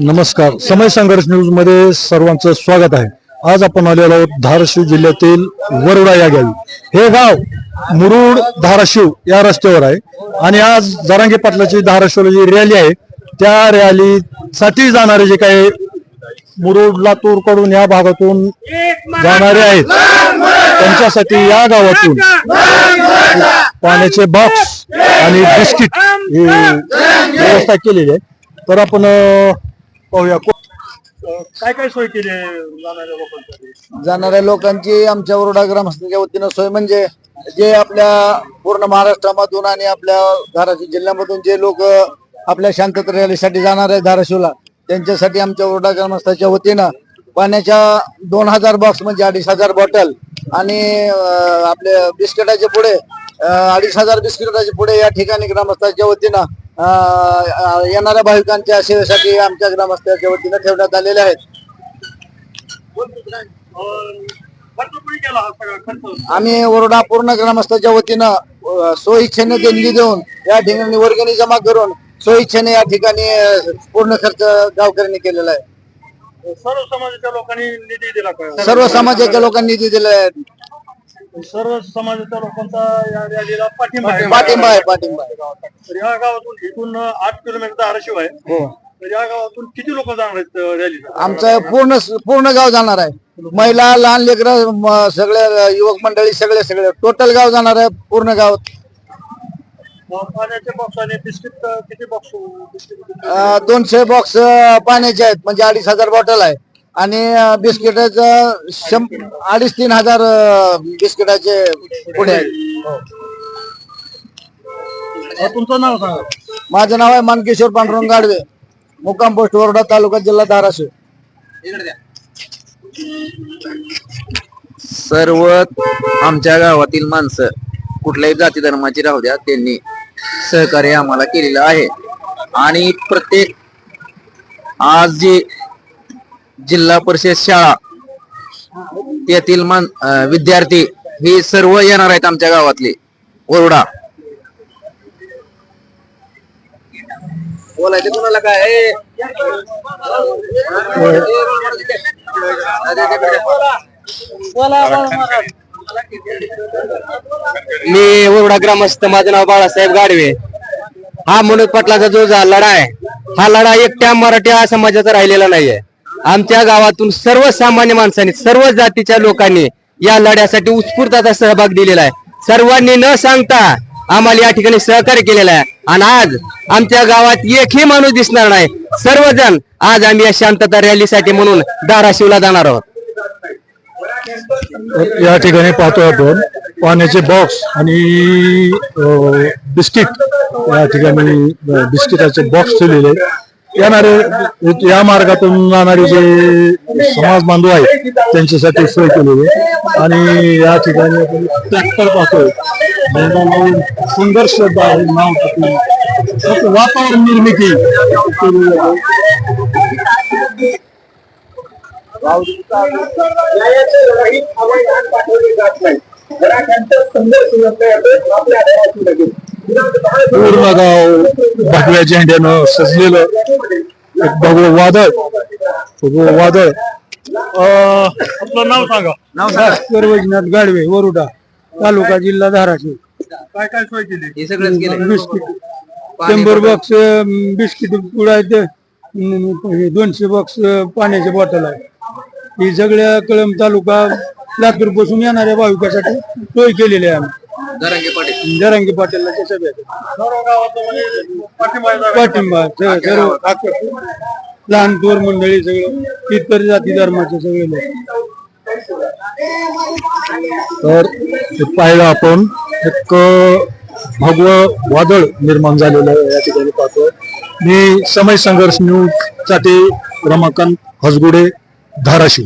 नमस्कार. समय संघर्ष न्यूजमध्ये सर्वांचं स्वागत आहे. आज आपण आलेलो आहोत धाराशिव जिल्ह्यातील वरुडा या गावी. हे गाव मुरुड धाराशिव या रस्त्यावर आहे. आणि आज जरांगे पाटलाची धाराशिवला जी रॅली आहे त्या रॅलीसाठी जाणारे जे काही मुरुड लातूरकडून या भागातून जाणारे आहेत त्यांच्यासाठी या गावातून पाण्याचे बॉक्स आणि बिस्किट ही व्यवस्था केलेली आहे. तर आपण पाहूया. काय काय सोय केली आहे जाणाऱ्या लोकांसाठी? जाणाऱ्या लोकांची आमच्या ओरडा ग्रामस्थांच्या वतीनं सोय म्हणजे जे आपल्या पूर्ण महाराष्ट्रामधून आणि आपल्या धाराशिव जिल्ह्यामधून जे लोक आपल्या शांतता रॅलीसाठी जाणार आहे धाराशिवला त्यांच्यासाठी आमच्या ओरडा ग्रामस्थाच्या वतीनं पाण्याच्या दोन हजार बॉक्स म्हणजे अडीच हजार बॉटल आणि आपले बिस्किटाचे पुढे अडीच हजार बिस्किटाचे पुढे या ठिकाणी ग्रामस्थांच्या वतीनं येणाऱ्या भाविकांच्या सेवेसाठी आमच्या ग्रामस्थांच्या वतीनं ठेवण्यात आलेले आहेत. आम्ही ओरडा पूर्ण ग्रामस्थाच्या वतीनं स्वइच्छेने देणगी देऊन या ठिकाणी वर्गणी जमा करून स्वइच्छेने या ठिकाणी पूर्ण खर्च गावकऱ्यांनी केलेला आहे. सर्व समाजाच्या लोकांनी निधी दिला सर्व समाजाच्या लोकांनी निधी दिलेला आहे. सर्व समाजाच्या लोकांचा या रॅलीला पाठिंबा आहे. पाठिंबा आहे पाठिंबा आहे. तर या गावातून इथून आठ किलोमीटर धाराशिव आहे. हो. तर या गावातून किती लोक जाणार आहेत रॅलीला? आमचं पूर्ण पूर्ण गाव जाणार आहे. महिला लहान लेकरं सगळे युवक मंडळी सगळे सगळे. टोटल गाव जाणार आहे पूर्ण गाव. पाण्याचे बॉक्स आणि बिस्किट किती बॉक्स बिस्किट अ, दोनशे बॉक्स पाण्याचे आहेत. म्हणजे अडीच हजार बॉटल आहे. आणि बिस्किटाचं शं अडीच तीन हजार बिस्किटाचे पुढे आहेत. हो. तुमचं नाव सांगा. माझं नाव आहे मानकेश्वर पांडुरंग गाडवे मुक्काम पोस्ट वरोडा तालुका जिल्हा धाराशिव. सर्व आमच्या गावातील माणसं कुठल्याही जाती धर्माची राहू द्या त्यांनी सहकार्य आम्हाला केलेलं आहे. आणि प्रत्येक आज जे जिल्हा परिषद शाळा त्यातील मान विद्यार्थी हे सर्व येणार आहेत आमच्या गावातले. ओरडा. बोलायचं कुणाला काय? मी ओरडा ग्रामस्थ माझं नाव बाळासाहेब गाडवे. हा मनोज पाटलाचा जो जा- लढा आहे हा लढा एकट्या मराठी समाजाचा राहिलेला नाहीये. आमच्या गावातून सर्वसामान्य माणसांनी सर्व जातीच्या लोकांनी या लढ्यासाठी उत्स्फूर्ताचा सहभाग दिलेला आहे. सर्वांनी न सांगता आम्हाला या ठिकाणी सहकार्य केलेला आहे. आणि आज आमच्या गावात एकही माणूस दिसणार नाही. सर्वजण आज आम्ही या शांतता रॅलीसाठी म्हणून धाराशिवला जाणार आहोत. या ठिकाणी पाहतो आपण पाण्याचे बॉक्स आणि बिस्किट या ठिकाणी बिस्किटाचे बॉक्स ठेवलेले आहेत. येणारे या मार्गातून जाणारे जे समाज बांधव आहेत त्यांच्यासाठी सोय केलेली आहे. आणि या ठिकाणी आपण ट्रॅक्टर पाहतोय. सुंदर श्रद्धा आहे नाव टाकून. फक्त वातावरण निर्मिती केलेली लगेच. पूर्ण गाव भगव्या झेंड्यानं सजलेलं एक भगवं वादळ भगवं वादळ. आपलं नाव सांगा. भास्कर वैजनाथ गाडवे वरुडा तालुका जिल्हा धाराशिव. काय काय सोय केली? हे सगळंच केलं बिस्किट. शंभर बॉक्स बिस्किट पुढे आहेत अं, हे दोनशे बॉक्स पाण्याचे बॉटल आहे. ही सगळ्या कळंब तालुका लातूरपासून येणाऱ्या भाविकासाठी सोय केलेली आहे आम्ही. दरंगे पाटील. जरांगी पाटीलला पाठिंबा सर्व. लहान थोर मंडळी सगळे. इतर जाती धर्माचे सगळे लोक. तर पाहिलं आपण एक भगव वादळ निर्माण झालेलं आहे या ठिकाणी पाहतोय. मी समय संघर्ष न्यूजसाठी रमाकांत हसगुडे धाराशिव.